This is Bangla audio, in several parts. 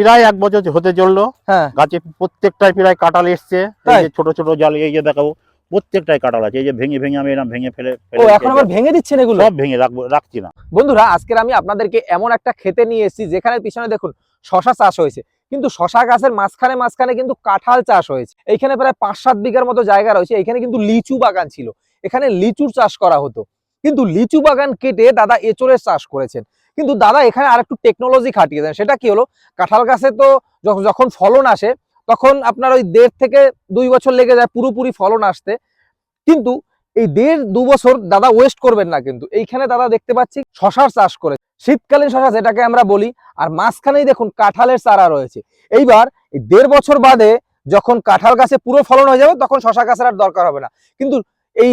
প্রায় এক বছর হতে চলল। হ্যাঁ। গাছে প্রত্যেকটাই প্রায় কাঁঠাল এসছে। ছোট ছোট জাল এই যে দেখাবো প্রত্যেকটাই কাঁঠাল আছে। এই যে ভেঙে ভেঙে আমি এরকম ভেঙে ফেলে ও এখন আবার ভেঙে দিচ্ছেন এগুলো? সব ভেঙে রাখব রাখছি না। বন্ধুরা আজকের আমি আপনাদেরকে এমন একটা খেতে নিয়ে এসেছি যেখানে পিছনে দেখুন শশা চাষ হয়েছে। কিন্তু শশা গাছের মাঝখানে মাঝখানে কিন্তু কাঁঠাল চাষ হয়েছে। এইখানে প্রায় পাঁচ সাত বিঘার মতো জায়গা রয়েছে। এখানে কিন্তু লিচু বাগান ছিল। এখানে লিচুর চাষ করা হতো। কিন্তু লিচু বাগান কেটে দাদা এচড়ের চাষ করেছেন। কিন্তু দাদা, এখানে আর একটু টেকনোলজি খাটিয়েছেন সেটা কি হলো? কাঁঠাল গাছে তো যখন- ফলন আসে, তখন আপনার ওই দেড় থেকে দুই বছর লেগে যায় পুরোপুরি ফলন আসতে। কিন্তু এই দেড় দু বছর দাদা ওয়েস্ট করবেন না কিন্তু। এইখানে দাদা দেখতে পাচ্ছি শশার চাষ করে। শীতকালীন শশা যেটাকে আমরা বলি, আর মাঝখানেই দেখুন কাঁঠালের চারা রয়েছে। এইবার এই দেড় বছর বাদে যখন কাঁঠাল গাছে পুরো ফলন হয়ে যাবে, তখন শশা গাছের আর দরকার হবে না। কিন্তু এই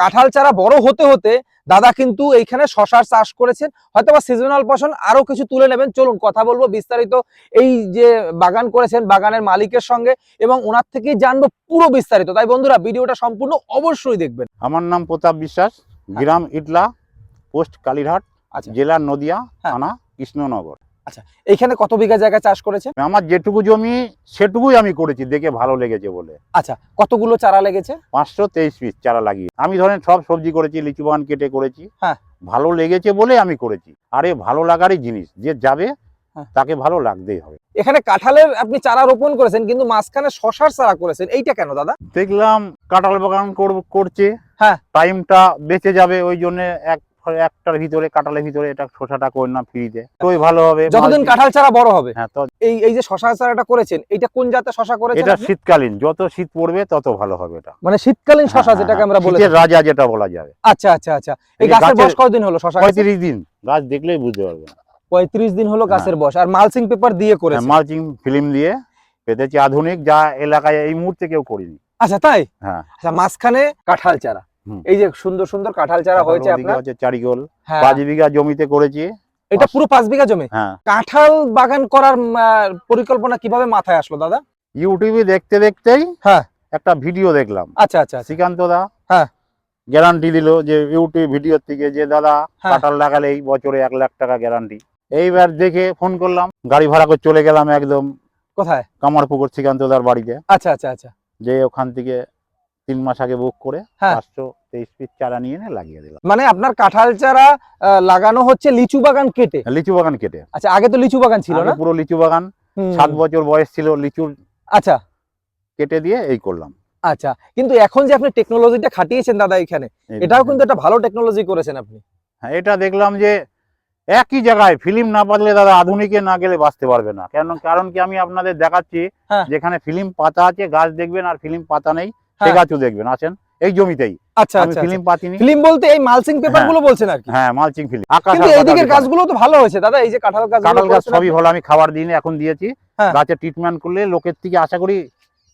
কাঁঠাল চারা বড় হতে হতে দাদা কিন্তু এইখানে শশার চাষ করেছেন। হয়তো বা সিজনাল পশন আরও কিছু তুলে নেবেন। চলুন কথা বলব বিস্তারিত এই যে বাগান করেছেন বাগানের মালিকের সঙ্গে এবং ওনার থেকেই জানব পুরো বিস্তারিত। তাই বন্ধুরা ভিডিওটা সম্পূর্ণ অবশ্যই দেখবেন। আমার নাম প্রতাপ বিশ্বাস গ্রাম ইটলা পোস্ট কালীরহাট আচ্ছা। জেলা নদিয়া হ্যাঁ। থানা কৃষ্ণনগর। এইখানে কত বিঘা জায়গা চাষ করেছেন? আমার যেটুকু জমি সেটুকুই আমি করেছি দেখে ভালো লেগেছে বলে। আচ্ছা কতগুলো চারা লেগেছে? পাঁচশো তেইশ পিস চারা লাগিয়ে। আমি ধরেন সব সবজি করেছি লিচু বাগান কেটে করেছি। হ্যাঁ। ভালো লেগেছে বলে আমি করেছি। আরে ভালো লাগারই জিনিস যে যাবে হ্যাঁ। তাকে ভালো লাগতেই হবে। এখানে কাঁঠালের আপনি চারা রোপণ করেছেন কিন্তু মাঝখানে শশার চারা করেছেন এইটা কেন দাদা? দেখলাম কাঁঠাল বাগান করব- করছে। হ্যাঁ। টাইমটা বেঁচে যাবে ওই জন্য এক একটার ভিতরে কাঁঠালের ভিতরে এটা শসাটা করে না ফ্রিতে তোই ভালো হবে। যতদিন কাঁঠাল চারা বড় হবে। হ্যাঁ তো এই এই যে শশা চারাটা করেছেন এইটা কোন জাতের শশা করেছেন এটা শীতকালীন যত শীত পড়বে তত ভালো হবে এটা। মানে শীতকালীন শশা হ্যাঁ, যেটাকে হ্যাঁ, আমরা বলে শীতের রাজা যেটা বলা যাবে। আচ্ছা আচ্ছা আচ্ছা। এই গাছের বয়স কতদিন হলো শশা গাছের? পঁয়ত্রিশ দিন। গাছ দেখলেই বুঝতে পারবে পঁয়ত্রিশ দিন হলো গাছের বয়স। আর মালচিং পেপার দিয়ে করেছে মালচিং ফিল্ম দিয়ে পেতেছি। আধুনিক যা এলাকায় এই মুহূর্তে কেউ করিনি। আচ্ছা তাই? হ্যাঁ। আচ্ছা মাঝখানে কাঁঠাল চারা। এই যে সুন্দর সুন্দর কাঁঠাল চারা হয়েছে আপনার। হ্যাঁ। পাঁচ বিঘা জমিতে করেছি। এটা পুরো পাঁচ বিঘা জমি? হ্যাঁ। কাঁঠাল বাগান করার পরিকল্পনা কীভাবে মাথায় আসলো দাদা? ইউটিউবে দেখতে দেখতেই হ্যাঁ। একটা ভিডিও দেখলাম। আচ্ছা আচ্ছা আচ্ছা। শ্রীকান্ত দা হ্যাঁ। গ্যারান্টি দিল যে ইউটিউব ভিডিও থেকে যে দাদা হ্যাঁ। কাঁঠাল লাগালে এই বছরে এক লাখ টাকা গ্যারান্টি। এইবার দেখে ফোন করলাম গাড়ি ভাড়া করে চলে গেলাম একদম কোথায়? কামারপুকুর শ্রীকান্ত দার বাড়িতে। আচ্ছা আচ্ছা আচ্ছা। যে ওখান থেকে তিন মাস আগে বুক করে হ্যাঁ। পাঁচশো তেইশ পিস চারা নিয়ে এনে লাগিয়ে দিলাম। মানে আপনার কাঁঠাল চারা লাগানো হচ্ছে লিচু বাগান কেটে? লিচু বাগান কেটে। আচ্ছা আগে তো লিচু বাগান ছিল না? পুরো লিচু বাগান সাত বছর বয়স ছিল লিচুর আচ্ছা। কেটে দিয়ে এই করলাম। আচ্ছা কিন্তু এখন যে আপনি টেকনোলজিটা খাটিয়েছেন দাদা এখানে এটাও কিন্তু একটা ভালো টেকনোলজি করেছেন আপনি। হ্যাঁ, এটা দেখলাম যে একই জায়গায় ফিল্ম না পাতলে দাদা আধুনিকে না গেলে বাঁচতে পারবে না। কেন কারণ কি আমি আপনাদের দেখাচ্ছি হ্যাঁ। যেখানে ফিল্ম পাতা আছে গাছ দেখবেন আর ফিল্ম পাতা নেই। সে হ্যাঁ। গাছও দেখবেন আছেন। এই জমিতেই। আচ্ছা আমি আচ্ছা ফিল্ম পাতিনি। ফিল্ম বলতে এই মালচিং পেপারগুলো বলছেন আর কি। হ্যাঁ মালচিং ফিল্ম কিন্তু গাছগুলো তো ভালো হয়েছে। দাদা এই যে কাঁঠাল গাছ কাঁঠাল গাছ সবই ভালো আমি খাবার দিই এখন দিয়েছি। হ্যাঁ। গাছের ট্রিটমেন্ট করলে লোকের থেকে আশা করি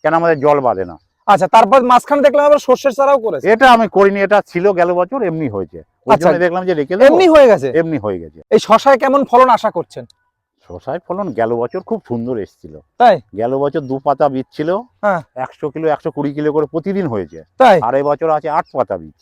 কেন আমাদের জল বাঁধে না। আচ্ছা তারপর মাঝখানে দেখলাম আবার সর্ষের চারাও করেছে। এটা আমি করিনি এটা ছিল গেল বছর এমনি হয়েছে। আচ্ছা। দেখলাম যে রেখে এমনি হয়ে গেছে? এমনি হয়ে গেছে। এই শশায় কেমন ফলন আশা করছেন? শশায় ফলন গেল বছর খুব সুন্দর এসেছিল। তাই? গেল বছর দু পাতা বীজ ছিল হ্যাঁ। একশো কিলো একশো কুড়ি কিলো করে প্রতিদিন হয়েছে। তাই? আর বছর আছে আট পাতা বীজ।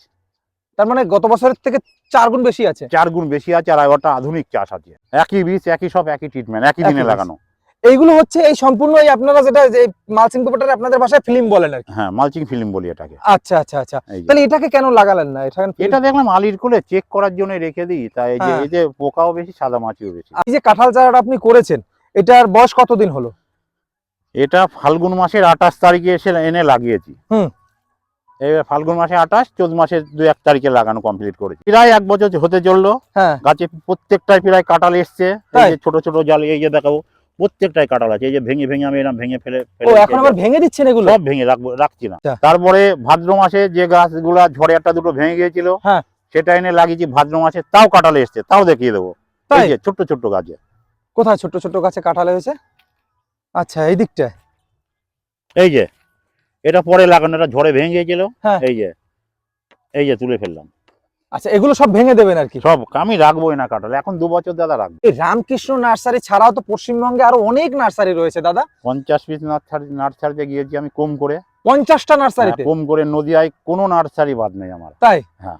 তার মানে গত বছরের থেকে চার গুণ বেশি আছে? চার গুণ বেশি আছে আর এবারটা আধুনিক চাষ আছে। একই বীজ একই সব একই ট্রিটমেন্ট একই দিনে লাগানো। এইগুলো হচ্ছে এই সম্পূর্ণ আপনারা যেটা যে মালচিং পেপারটা আপনাদের ভাষায় ফিল্ম বলেন আর হ্যাঁ মালচিং ফিল্ম বলি এটাকে। আচ্ছা আচ্ছা আচ্ছা। তাহলে এটাকে কেন লাগালেন না? এটা এটা দেখলাম আলির কোলে চেক করার জন্য রেখে দিই। তাই এই যে হ্যাঁ। এই যে পোকাও বেশি সাদা মাছিও বেশি। এই যে কাঁঠাল চারাটা আপনি করেছেন এটার বয়স কতদিন হলো? এটা ফাল্গুন মাসের আঠাশ তারিখে এসে এনে লাগিয়েছি। হুম। এবার ফাল্গুন মাসে আঠাশ চোদ্দ মাসের দু এক তারিখে লাগানো কমপ্লিট করেছি। প্রায় এক বছর হতে চলল। হ্যাঁ। গাছে প্রত্যেকটাই প্রায় কাঁঠাল এসছে। এই তাই? যে ছোট ছোট জাল এই যে দেখাবো। প্রত্যেকটাই কাঁঠাল আছে এই যে ভেঙে ভেঙে আমি এরকম ভেঙে ফেলে ও এখন আবার ভেঙে দিচ্ছেন এগুলো? সব ভেঙে রাখব রাখছি না। আচ্ছা। তারপরে ভাদ্র মাসে যে গাছগুলা ঝড়ে একটা দুটো ভেঙে গিয়েছিল হ্যাঁ। সেটা এনে লাগিয়েছি ভাদ্র মাসে তাও কাঁঠাল এসছে তাও দেখিয়ে দেবো। তাই? এই যে ছোট্ট ছোট্ট গাছে। কোথায় ছোট ছোট গাছে কাঁঠাল হয়েছে? আচ্ছা এই দিকটায়। এই যে এটা পরে লাগানো এটা ঝড়ে ভেঙে গিয়েছিল। হ্যাঁ। এই যে এই যে তুলে ফেললাম। আচ্ছা এগুলো সব ভেঙে দেবেন আর কি? সব আমি রাখবোই না কাঁঠাল এখন দু বছর দাদা রাখব। এই রামকৃষ্ণ নার্সারি ছাড়াও তো পশ্চিমবঙ্গে আরও অনেক নার্সারি রয়েছে দাদা। পঞ্চাশ পিস নার্সারি নার্সারিতে গিয়েছি আমি কম করে। পঞ্চাশটা নার্সারিতে? হ্যাঁ, কম করে নদিয়ায় কোনো নার্সারি বাদ নেই আমার। তাই? হ্যাঁ।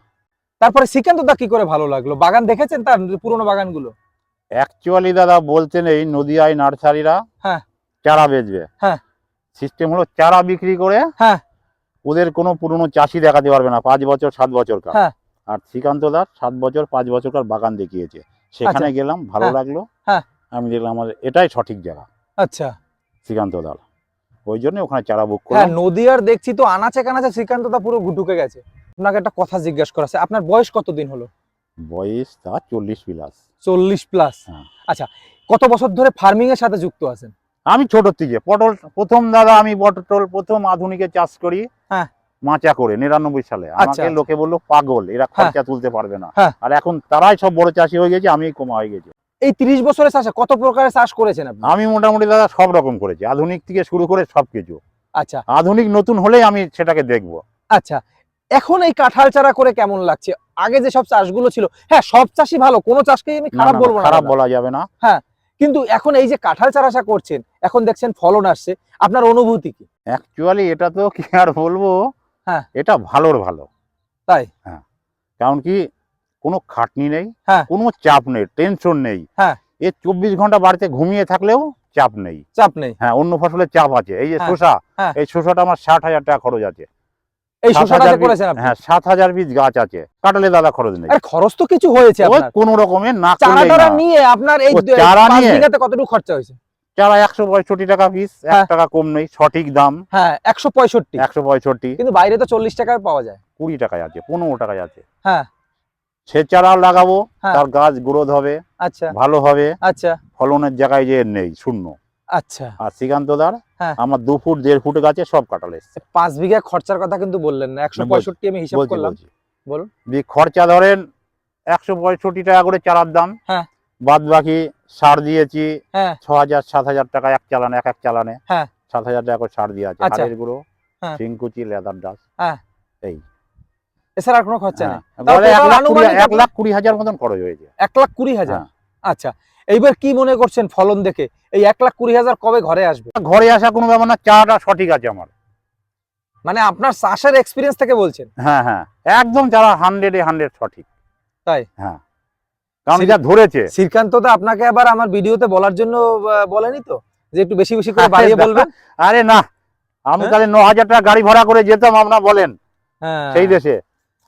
তারপরে শ্রীকান্ত দা কি করে ভালো লাগল? বাগান দেখেছেন তার পুরোনো বাগানগুলো? অ্যাকচুয়ালি দাদা বলতেন এই নদিয়ায় নার্সারিরা হ্যাঁ। চারা বেচবে। হ্যাঁ। সিস্টেম হলো চারা বিক্রি করে হ্যাঁ। ওদের কোনো পুরনো চাষি দেখাতে পারবে না পাঁচ বছর সাত বছর হ্যাঁ। আর শ্রীকান্ত দাস সাত বছর পাঁচ বছরকার বাগান দেখিয়েছে। সেখানে গেলাম ভালো হ্যাঁ। লাগল। হ্যাঁ। আমি দেখলাম আমার এটাই সঠিক জায়গা। আচ্ছা। শ্রীকান্ত দাস ওই জন্য ওখানে চারা বুক হ্যাঁ করলাম। নদিয়ার দেখছি তো আনাচে কানাচে শ্রীকান্ত দা পুরো ঢুকে গেছে। আপনাকে একটা কথা জিজ্ঞেস করা আছে। আপনার বয়স কতদিন হলো? বয়স তা চল্লিশ প্লাস। চল্লিশ প্লাস। আচ্ছা কত বছর ধরে ফার্মিং এর সাথে যুক্ত আছেন? আমি ছোট থেকে পটল প্রথম দাদা আমি পটল প্রথম আধুনিকে চাষ করি। হ্যাঁ। মাচা করে নিরানব্বই সালে। আমাকে আচ্ছা। লোকে বলল পাগল এরা খরচা তুলতে পারবে না। হ্যাঁ। আর এখন তারাই সব বড় চাষি হয়ে গেছে আমি কমা হয়ে গেছি। এই তিরিশ বছরের চাষে কত প্রকারের চাষ করেছেন আপনি? আমি মোটামুটি দাদা সব রকম করেছি আধুনিক থেকে শুরু করে সবকিছু। আচ্ছা। আধুনিক নতুন হলেই আমি সেটাকে দেখব। আচ্ছা এখন এই কাঁঠাল চারা করে কেমন লাগছে? আগে যে সব চাষগুলো ছিল হ্যাঁ সব চাষই ভালো কোনো চাষকেই আমি খারাপ বলব না খারাপ বলা যাবে না। হ্যাঁ কিন্তু এখন এই যে কাঁঠাল চারাটা করছেন এখন দেখছেন ফলন আসছে আপনার অনুভূতি কি? অ্যাকচুয়ালি এটা তো কি আর বলব? হ্যাঁ। এটা ভালোর ভালো তাই? হ্যাঁ কারণ কি কোনো খাটনি নেই হ্যাঁ। কোনো চাপ নেই টেনশন নেই হ্যাঁ। এ চব্বিশ ঘণ্টা বাড়িতে ঘুমিয়ে থাকলেও চাপ নেই চাপ নেই হ্যাঁ অন্য ফসলের চাপ আছে এই যে হ্যাঁ, হ্যাঁ। এই শসাটা আমার ষাট হাজার টাকা খরচ আছে এই হ্যাঁ সাত হাজার বীজ গাছ আছে কাটালে দাদা খরচ নেই খরচ তো কিছু হয়েছে কোন রকমের না চারা না। নিয়ে আপনার এই চারা নিয়ে? কতটুকু খরচা হয়েছে চারা একশো পঁয়ষট্টি টাকা পিস এক হ্যাঁ। টাকা কম নেই সঠিক দাম। হ্যাঁ একশো পঁয়ষট্টি। একশো পঁয়ষট্টি। কিন্তু বাইরে তো চল্লিশ টাকায় পাওয়া যায়। কুড়ি টাকায় আছে পনেরো টাকায় আছে। হ্যাঁ। সে চারা লাগাবো হ্যাঁ। তার গাছ গ্রোথ হবে আচ্ছা। ভালো হবে। আচ্ছা। ফলনের জায়গায় যে নেই শূন্য। আচ্ছা। আর শ্রীকান্ত দার হ্যাঁ। আমার দু ফুট দেড় ফুট গাছে সব কাটালে পাঁচ বিঘা খরচার কথা কিন্তু বললেন না একশো পঁয়ষট্টি আমি হিসাব করলাম। বলুন। খরচা ধরেন একশো পঁয়ষট্টি টাকা করে চারার দাম। হ্যাঁ। বাদ বাকি সার দিয়েছি হ্যাঁ ছ হাজার সাত হাজার টাকা এক চালানে এক এক চালানে হ্যাঁ। সাত হাজার টাকা করে সার দিয়ে আছে আচ্ছা। হাড়ের গুঁড়ো হ্যাঁ। শিংকুচি লেদার ডাস হ্যাঁ। এই এছাড়া আর কোনো খরচা নেই হ্যাঁ। এক লাখ কুড়ি- হাজার মতন খরচ হয়েছে এক লাখ কুড়ি হাজার হ্যাঁ। আচ্ছা এইবার কি মনে করছেন ফলন দেখে এই এক লাখ কুড়ি হাজার কবে ঘরে আসবে ঘরে আসা কোনো ব্যাপার না চাটা সঠিক আছে আমার মানে আপনার চাষের এক্সপিরিয়েন্স থেকে বলছেন হ্যাঁ হ্যাঁ একদম যারা হান্ড্রেডে হান্ড্রেড সঠিক তাই? হ্যাঁ কারণ যা ধরেছে। শ্রীকান্ত তো আপনাকে আবার আমার ভিডিওতে বলার জন্য বলেনি তো? যে একটু বেশি বেশি করে বাড়িয়ে বলবেন? আরে না আমি হ্যাঁ? তাহলে ন হাজার টাকা গাড়ি ভাড়া করে যেতাম আপনার বলেন। হ্যাঁ। সেই দেশে।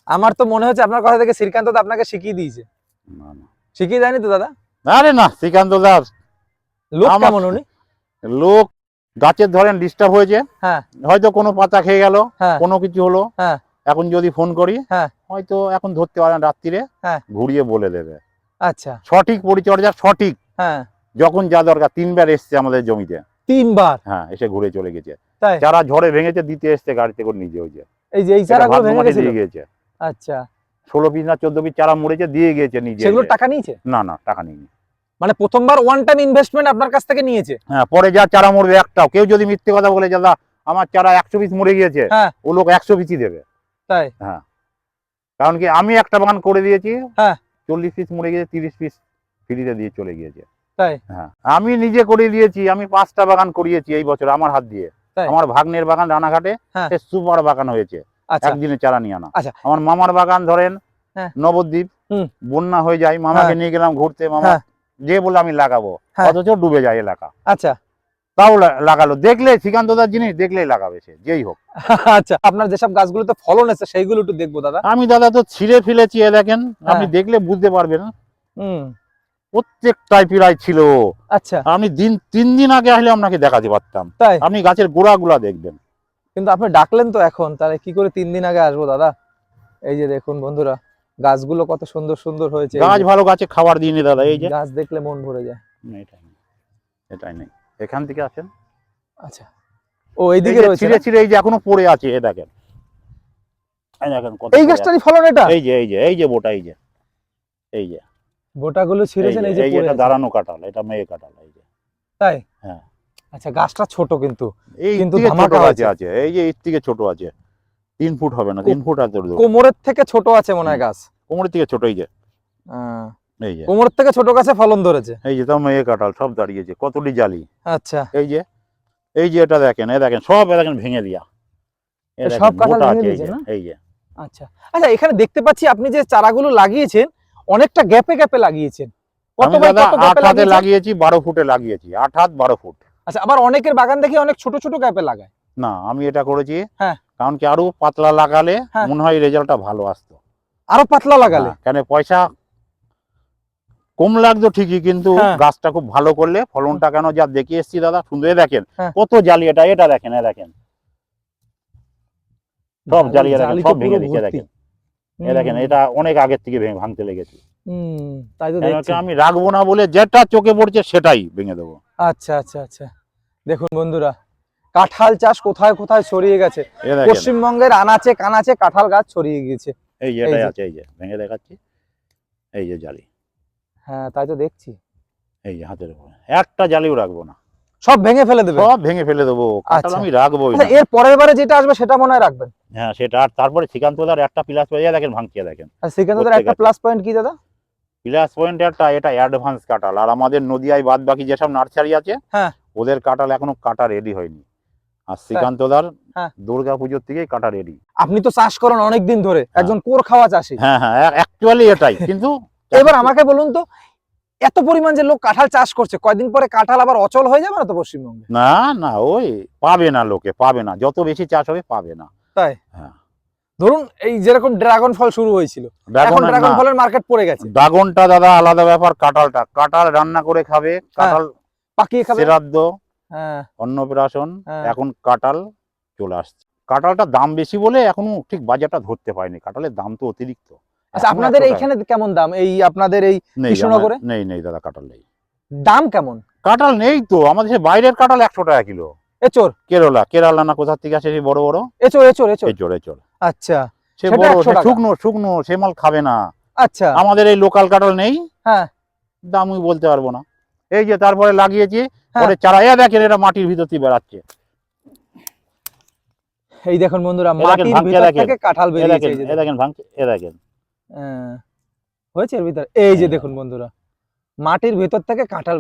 আমার তো মনে হচ্ছে আপনার কথা থেকে শ্রীকান্ত তো আপনাকে শিখিয়ে দিয়েছে। শিখিয়ে দেয়নি তো দাদা? আরে না শ্রীকান্ত দাস লোক কেমন উনি? লোক গাছের ধরেন ডিস্টার্ব হয়েছে। হ্যাঁ। হয়তো কোনো পাতা খেয়ে গেল কোনো কিছু হলো। এখন যদি ফোন করি হ্যাঁ। হয়তো এখন ধরতে পারেন রাত্রিরে। ঘুরিয়ে বলে দেবে। আচ্ছা। সঠিক পরিচর্যা সঠিক। হ্যাঁ। যখন যা দরকার তিনবার এসছে আমাদের জমিতে। তিনবার? হ্যাঁ এসে ঘুরে চলে গেছে। যারা ঝড়ে ভেঙেছে দিতে এসছে গাড়িতে করে নিজে হয়েছে। এই যে এই চারাগুলো ভেঙে দিয়ে গিয়েছে। আচ্ছা। ষোলো পিস না চোদ্দ পিস চারা মরেছে দিয়ে গিয়েছে নিজে। সেগুলো টাকা নিয়েছে? না না টাকা নেই মানে প্রথমবার ওয়ান টাইম ইনভেস্টমেন্ট আপনার কাছ থেকে নিয়েছে? হ্যাঁ পরে যা চারা মরবে একটাও। কেউ যদি মিথ্যে কথা বলে দাদা আমার চারা একশো পিস মরে গিয়েছে হ্যাঁ। ও লোক একশো পিসই দেবে। তাই? হ্যাঁ। কারণ কি আমি একটা বাগান করে দিয়েছি। হ্যাঁ। চল্লিশ পিস মরে গিয়েছে তিরিশ পিস ফ্রিতে দিয়ে চলে গিয়েছে তাই হ্যাঁ আমি নিজে করে দিয়েছি আমি পাঁচটা বাগান করিয়েছি এই বছর আমার হাত দিয়ে আমার ভাগ্নের বাগান রানাঘাটে হ্যাঁ। সে সুপার বাগান হয়েছে আচ্ছা একদিনে চারা নিয়ে আনা আচ্ছা। আমার মামার বাগান ধরেন হ্যাঁ। নবদ্বীপ হুম। বন্যা হয়ে যায় মামাকে হ্যাঁ। নিয়ে গেলাম ঘুরতে মামা। যে বলে আমি লাগাবো। অথচ ডুবে যায় এলাকা আচ্ছা তাও লাগালো। দেখলে শ্রীকান্তদার জিনিস দেখলেই লাগাবে সে যেই হোক। আচ্ছা আপনার যেসব গাছগুলোতে ফলন আছে সেইগুলো একটু দেখব দাদা। আমি দাদা তো ছিঁড়ে ফেলেছি এ দেখেন। আপনি হ্যাঁ। দেখলে বুঝতে পারবেন। হুম। প্রত্যেকটাই পিড়াই ছিল। আচ্ছা। আপনি দিন তিন দিন আগে আসলে আপনাকে দেখাতে পারতাম। তাই? আপনি গাছের গোড়াগুলা দেখবেন। কিন্তু আপনি ডাকলেন তো এখন তাহলে কি করে তিন দিন আগে আসব দাদা? এই যে দেখুন বন্ধুরা গাছগুলো কত সুন্দর সুন্দর হয়েছে। গাছ ভালো গাছে খাবার দিইনি দাদা এই যে। গাছ দেখলে মন ভরে যায়। এটাই এটাই নেই। এখান থেকে আসেন। আচ্ছা। ও এইদিকে রয়েছে ছিঁড়ে? ছিঁড়ে এই যে এখনও পড়ে আছে এ দেখেন। এই গাছটারই ফলন এটা? এই যে এই যে এই যে বোটা এই যে এই যে। গোটাগুলো এই ছিঁড়েছেন এই যে পড়ে এটা দাঁড়ানো কাঁঠাল এটা মেয়ে কাঁঠাল এই যে। তাই? হ্যাঁ। আচ্ছা গাছটা ছোট কিন্তু। এই কিন্তু ধামাকা আছে আছে। এই যে এর থেকে ছোট আছে। তিন ফুট হবে না তিন ফুট আছে কোমরের থেকে ছোট আছে মনে হয় গাছ। কোমরের থেকে ছোট এই যে। এই যে। কোমরের থেকে ছোট গাছে ফলন ধরেছে। এই যে মেয়ে কাঁঠাল সব দাঁড়িয়েছে কতটি জালি? আচ্ছা। এই যে এই যে এটা দেখেন এই দেখেন সব দেখেন ভেঙে দিয়া। এ সব কাঁঠাল ভেঙে দিয়েছে না? এই যে। আচ্ছা। আচ্ছা এখানে দেখতে পাচ্ছি আপনি যে চারাগুলো লাগিয়েছেন অনেকটা গ্যাপে গ্যাপে লাগিয়েছেন। কত বাই কত গ্যাপে হাতে লাগিয়েছি বারো ফুটে লাগিয়েছি আট হাত বারো ফুট। আচ্ছা আবার অনেকের বাগান দেখি অনেক ছোট ছোট গ্যাপে লাগায়। না আমি এটা করেছি হ্যাঁ। কারণ কি আরও পাতলা লাগালে হ্যাঁ। মনে হয় রেজাল্টটা ভালো আসতো। আরও পাতলা লাগালে? হ্যাঁ, কেন পয়সা কম লাগতো ঠিকই কিন্তু হ্যাঁ। গাছটা খুব ভালো করলে ফলনটা কেন যা দেখে এসছি দাদা সুন্দর দেখেন। হ্যাঁ। কত জালি এটা এটা দেখেন দেখেন। সব জ্বালিয়ে দেখেন সব ভেঙে দিচ্ছে দেখেন। এ দেখেন এটা অনেক আগের থেকে ভেঙে ভাঙতে লেগেছে। আমি রাখব না বলে যেটা চোখে পড়ছে সেটাই ভেঙে দেবো। আচ্ছা আচ্ছা আচ্ছা। দেখুন বন্ধুরা কাঁঠাল চাষ কোথায় কোথায় ছড়িয়ে গেছে? পশ্চিমবঙ্গের আনাচে কানাচে কাঁঠাল গাছ ছড়িয়ে গিয়েছে। এই যে। আছে এই যে ভেঙে দেখাচ্ছি। এই যে জালি। হ্যাঁ তাই তো দেখছি। এই হাতের উপরে। একটা জালিও রাখব না। সব ভেঙে ফেলে দেবে সব ভেঙে ফেলে দেবো। কাঁঠাল আচ্ছা। আমি রাখবোই আচ্ছা না। এর পরের বারে যেটা আসবে সেটা মনে হয় রাখবেন। হ্যাঁ সেটা আর তারপরে শ্রীকান্তদার একটা প্লাস পেয়ে দেখেন ভাঙচিয়ে দেখেন। আর প্রত্যেক একটা প্লাস পয়েন্ট কি দাদা? প্লাস পয়েন্ট একটা এটা অ্যাডভান্স কাঁঠাল। আর আমাদের নদিয়ায় বাদ বাকি যেসব নার্সারি আছে হ্যাঁ। ওদের কাঁঠাল এখনও কাটা রেডি হয়নি। আর শ্রীকান্তদার হ্যাঁ। দুর্গা পুজোর থেকেই কাটা রেডি আপনি তো চাষ করেন অনেক দিন ধরে একজন কোর খাওয়া চাষি। হ্যাঁ হ্যাঁ অ্যাকচুয়ালি এটাই। কিন্তু এবার আমাকে বলুন তো এত পরিমাণ যে লোক কাঁঠাল চাষ করছে কয়দিন পরে কাঁঠাল আবার অচল হয়ে যাবে না তো পশ্চিমবঙ্গে? না না ওই পাবে না লোকে পাবে না। যত বেশি চাষ হবে পাবে না। তাই? হ্যাঁ। ধরুন এই যেরকম ড্রাগন ফল শুরু হয়েছিল এখন ড্রাগন ফলের মার্কেট পড়ে গেছে। ড্রাগনটা দাদা আলাদা ব্যাপার কাঁঠালটা। কাঁঠাল রান্না করে খাবে কাঁঠাল পাকিয়ে খাবে? শ্রাদ্ধ হ্যাঁ। অন্নপ্রাশন হ্যাঁ। এখন কাঁঠাল চলে আসছে। কাঁঠালটার দাম বেশি বলে এখনও ঠিক বাজারটা ধরতে পারেনি। কাঁঠালের দাম তো অতিরিক্ত। আচ্ছা আপনাদের এইখানে কেমন দাম? এই আপনাদের এই কৃষ্ণনগরে? নেই নেই দাদা কাঁঠাল নেই। দাম কেমন? কাঁঠাল নেই তো আমাদের বাইরের কাঁঠাল একশো টাকা কিলো। এচোর কেরলা কেরালা না কোথা থেকে আসে সেই বড় বড়? এচোর এচোর এচোর এচোর এচোর আচ্ছা সে বড় সে শুকনো শুকনো সে মাল খাবে না। আচ্ছা। আমাদের এই লোকাল কাঁঠাল নেই। হ্যাঁ। দামই বলতে পারব না। এই যে তারপরে লাগিয়েছি হ্যাঁ। পরে চারা এ দেখেন এটা মাটির ভিতর দিয়ে বেড়াচ্ছে। এই দেখুন বন্ধুরা দেখেন, মাটির ভিতর থেকে কাঁঠাল বেরিয়েছে এই দেখেন ভাঙছে এ দেখেন। হয়েছে এর ভিতরে এই যে হ্যাঁ। দেখুন বন্ধুরা মাটির ভিতর থেকে কাঁঠাল